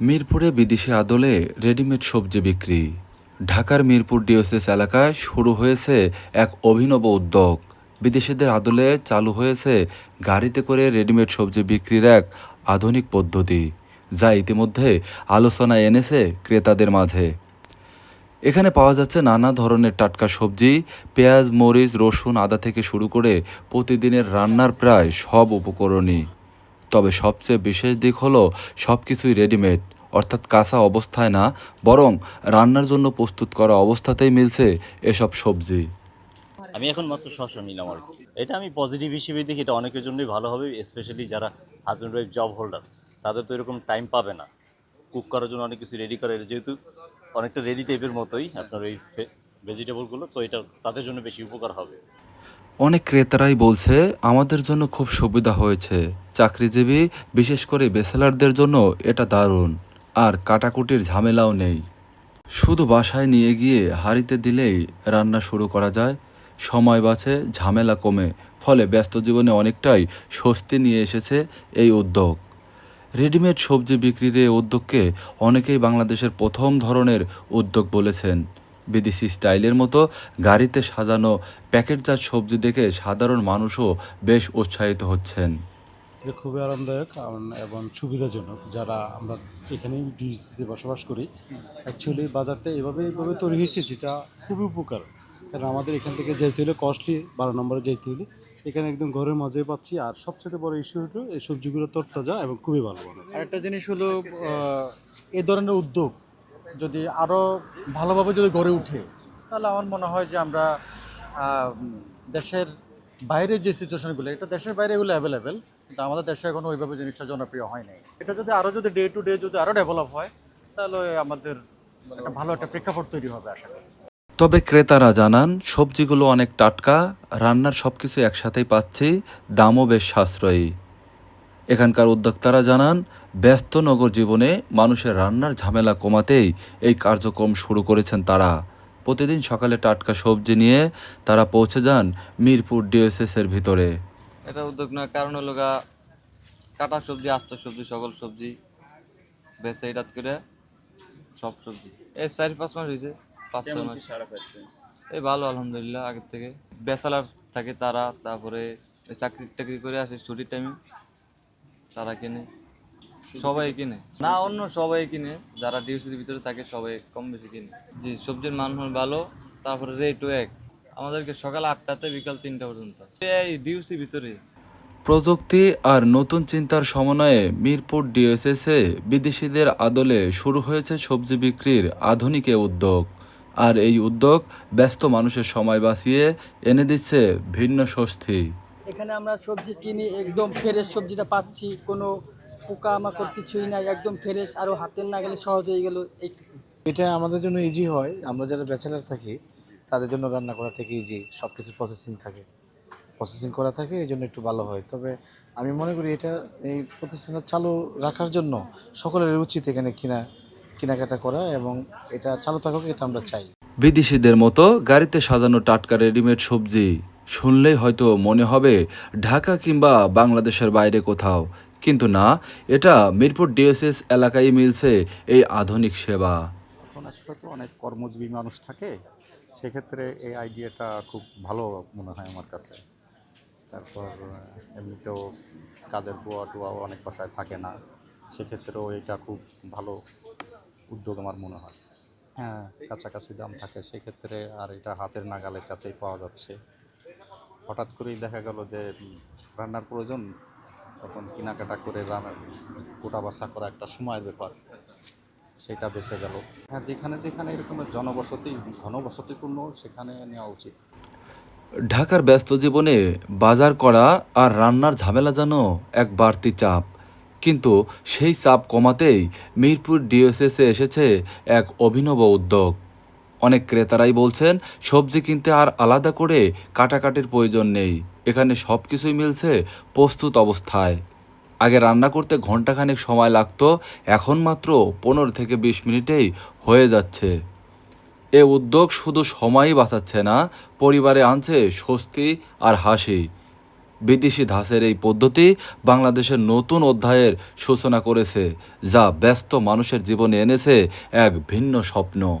মিরপুরে বিদেশি আদলে রেডিমেড সবজি বিক্রি। ঢাকার মিরপুর ডিওসিস এলাকায় শুরু হয়েছে এক অভিনব উদ্যোগ। বিদেশিদের আদলে চালু হয়েছে গাড়িতে করে রেডিমেড সবজি বিক্রির এক আধুনিক পদ্ধতি, যা ইতিমধ্যে আলোচনা এনেছে ক্রেতাদের মাঝে। এখানে পাওয়া যাচ্ছে নানা ধরনের টাটকা সবজি, পেঁয়াজ, মরিচ, রসুন, আদা থেকে শুরু করে প্রতিদিনের রান্নার প্রায় সব উপকরণই। তবে সবচেয়ে বিশেষ দিক হলো সব কিছুই রেডিমেড, অর্থাৎ কাঁচা অবস্থায় না, বরং রান্নার জন্য প্রস্তুত করা অবস্থাতেই মিলছে এসব সবজি। আমি এখন মাত্র শশা নিলাম আর এটা আমি পজিটিভ হিসেবে দেখি, এটা অনেকের জন্যই ভালো হবে স্পেশালি যারা হাজব্যান্ড ওয়াইফ জব হোল্ডার তাদের তো এরকম টাইম পাবে না। কুক করার জন্য অনেক কিছু রেডি করে, যেহেতু অনেকটা রেডি টাইপের মতোই আপনার ওই ভেজিটেবলগুলো তো এটা তাদের জন্য বেশি উপকার হবে। অনেক ক্রেতারাই বলছে, আমাদের জন্য খুব সুবিধা হয়েছে। চাকরিজীবী, বিশেষ করে বেসেলারদের জন্য এটা দারুণ। আর কাটাকুটির ঝামেলাও নেই। শুধু বাসায় নিয়ে গিয়ে হাঁড়িতে দিলেই রান্না শুরু করা যায়। সময় বাঁচে, ঝামেলা কমে। ফলে ব্যস্ত জীবনে অনেকটাই স্বস্তি নিয়ে এসেছে এই উদ্যোগ। রেডিমেড সবজি বিক্রির এই উদ্যোগকে অনেকেই বাংলাদেশের প্রথম ধরনের উদ্যোগ বলেছেন। বিদেশি স্টাইলের মতো গাড়িতে সাজানো প্যাকেটজাত সবজি দেখে সাধারণ মানুষও বেশ উৎসাহিত হচ্ছেন। খুবই আরামদায়ক এবং সুবিধাজনক যারা আমরা এখানেই ডিসিতে বসবাস করি। অ্যাকচুয়ালি বাজারটা এভাবে এভাবে তৈরি হয়েছে যেটা খুবই উপকার। কারণ আমাদের এখান থেকে যেতে হলে কস্টলি বারো নম্বরে যেতে হলে এখানে একদম ঘরের মাঝে পাচ্ছি। আর সবচেয়ে বড় ইস্যু হলো এই সবজিগুলো তরতাজা এবং খুবই ভালো মানে আরেকটা জিনিস হলো এ ধরনের উদ্যোগ যদি আরও ভালোভাবে যদি গড়ে ওঠে তাহলে আমার মনে হয় যে আমরা দেশের বাইরের যে সিচুয়েশনগুলো এটা দেশের বাইরে এগুলো অ্যাভেলেবেল কিন্তু আমাদের দেশে এখনও ওইভাবে জিনিসটা জনপ্রিয় হয় নাই। এটা যদি আরও যদি ডে টু ডে যদি আরও ডেভেলপ হয়, তাহলে আমাদের একটা ভালো একটা প্রেক্ষাপট তৈরি হবে আশা করি। তবে ক্রেতারা জানান, সবজিগুলো অনেক টাটকা, রান্নার সব কিছু একসাথেই পাচ্ছি, দামও বেশ সাশ্রয়ী। এখানকার উদ্যোক্তারা জানান ব্যস্ত নগর জীবনে মানুষের রান্নার ঝামেলা কমাতেই এই কার্যক্রম শুরু করেছেন তারা। প্রতিদিন সকালে টাটকা সবজি নিয়ে তারা পৌঁছে যান মিরপুর ডিএসএস এর ভিতরে। এটা উদ্যোগ নেওয়ার কারণ হলো গা কাটা সবজি আস্ত সবজি সকল সবজি বেছে এটা করে সব সবজি। এই চার পাঁচ মাস হয়েছে পাঁচ ছয় মাস। এই ভালো আলহামদুলিল্লাহ আগের থেকে। বেসালার থাকে তারা তারপরে এই চাকরি টাকরি করে আসে ছুটির টাইমে তারা কিনে। সবাই কিনে। না অন্য সবাই কিনে। যারা ডিউসির ভিতরে থাকে সবাই কম বেশি কিনে। জি সবজির মান ভালো তারপরে রেটও এক। আমাদেরকে সকাল আটটাতে বিকাল তিনটা পর্যন্ত। এই ডিউসি ভিতরে। প্রযুক্তি আর নতুন চিন্তার সমন্বয়ে মিরপুর ডিএসএসে বিদেশিদের আদলে শুরু হয়েছে সবজি বিক্রির আধুনিক উদ্যোগ। আর এই উদ্যোগ ব্যস্ত মানুষের সময় বাঁচিয়ে এনে দিচ্ছে ভিন্ন স্বস্তি। এখানে আমরা সবজি কিনি একদম ফ্রেশ সবজিটা পাচ্ছি। কোনো পোকা মাকড় কিছুই নাই একদম ফ্রেশ আরও হাতের না গেলে সহজ হয়ে গেল এইটুকু। এটা আমাদের জন্য ইজি হয় আমরা যারা ব্যাচেলার থাকি তাদের জন্য রান্না করা থেকে ইজি সব কিছু প্রসেসিং থাকে। প্রসেসিং করা থাকে এই জন্য একটু ভালো হয়। তবে আমি মনে করি এটা এই প্রতিষ্ঠানটা চালু রাখার জন্য সকলের উচিত এখানে কিনা কেনাকাটা করা এবং এটা চালু থাকুক এটা আমরা চাই। বিদেশিদের মতো গাড়িতে সাজানো টাটকা রেডিমেড সবজি শুনলেই হয়তো মনে হবে ঢাকা কিংবা বাংলাদেশের বাইরে কোথাও। কিন্তু না, এটা মিরপুর ডিএসএস এলাকায় মিলছে এই আধুনিক সেবা। এখন আসলে তো অনেক কর্মজীবী মানুষ থাকে, সেক্ষেত্রে এই আইডিয়াটা খুব ভালো মনে হয় আমার কাছে। তারপর এমনিতেও কাজের বুয়া টুয়াও অনেক বাসায় থাকে না, সেক্ষেত্রেও এটা খুব ভালো উদ্যোগ আমার মনে হয়। হ্যাঁ কাছাকাছি দাম থাকে, সেক্ষেত্রে আর এটা হাতের নাগালের কাছেই পাওয়া যাচ্ছে। হঠাৎ করেই দেখা গেল যে রান্নার প্রয়োজন তখন কেনাকাটা করে রান্না কোটা বাছা করা একটা সময়ের ব্যাপার, সেটা বেঁচে গেল। হ্যাঁ যেখানে যেখানে এরকম জনবসতি, ঘনবসতিপূর্ণ, সেখানে নেওয়া উচিত। ঢাকার ব্যস্ত জীবনে বাজার করা আর রান্নার ঝামেলা যেন এক বাড়তি চাপ। কিন্তু সেই চাপ কমাতেই মিরপুর ডিএসএসে এসেছে এক অভিনব উদ্যোগ। অনেক ক্রেতারাই বলছেন, সবজি কিনতে আর আলাদা করে কাটাকাটির প্রয়োজন নেই। এখানে সব কিছুই মিলছে প্রস্তুত অবস্থায়। আগে রান্না করতে ঘন্টাখানেক সময় লাগতো, এখন মাত্র পনেরো থেকে বিশ মিনিটেই হয়ে যাচ্ছে। এ উদ্যোগ শুধু সময়ই বাঁচাচ্ছে না, পরিবারে আনছে স্বস্তি আর হাসি। বিদেশি ধাঁচের এই পদ্ধতি বাংলাদেশের নতুন অধ্যায়ের সূচনা করেছে, যা ব্যস্ত মানুষের জীবনে এনেছে এক ভিন্ন স্বপ্ন।